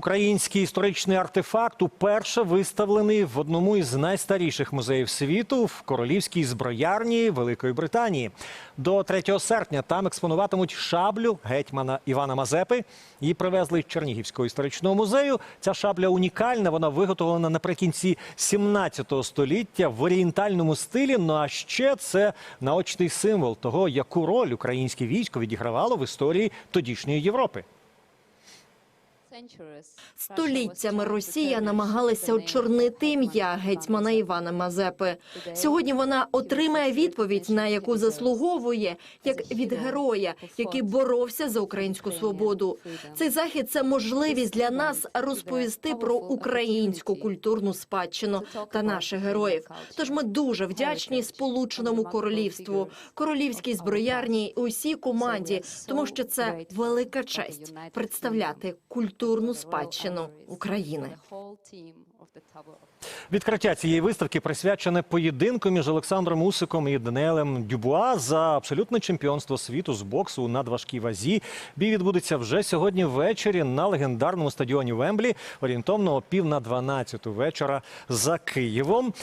Український історичний артефакт уперше виставлений в одному із найстаріших музеїв світу в королівській зброярні Великої Британії. До 3 серпня там експонуватимуть шаблю гетьмана Івана Мазепи. Її привезли з Чернігівського історичного музею. Ця шабля унікальна. Вона виготовлена наприкінці 17 століття в орієнтальному стилі. Ну а ще це наочний символ того, яку роль українське військо відігравало в історії тодішньої Європи. Століттями Росія намагалася очорнити ім'я гетьмана Івана Мазепи. Сьогодні вона отримає відповідь, на яку заслуговує, як від героя, який боровся за українську свободу. Цей захід це можливість для нас розповісти про українську культурну спадщину та наших героїв. Тож ми дуже вдячні Сполученому Королівству, королівській зброярні усій команді, тому що це велика честь представляти культурну спадщину України. Відкриття цієї виставки присвячене поєдинку між Олександром Усиком і Даниелем Дюбуа за абсолютне чемпіонство світу з боксу у надважкій вазі. Бій відбудеться вже сьогодні ввечері на легендарному стадіоні Вемблі, орієнтовно о пів на 12 вечора за Києвом.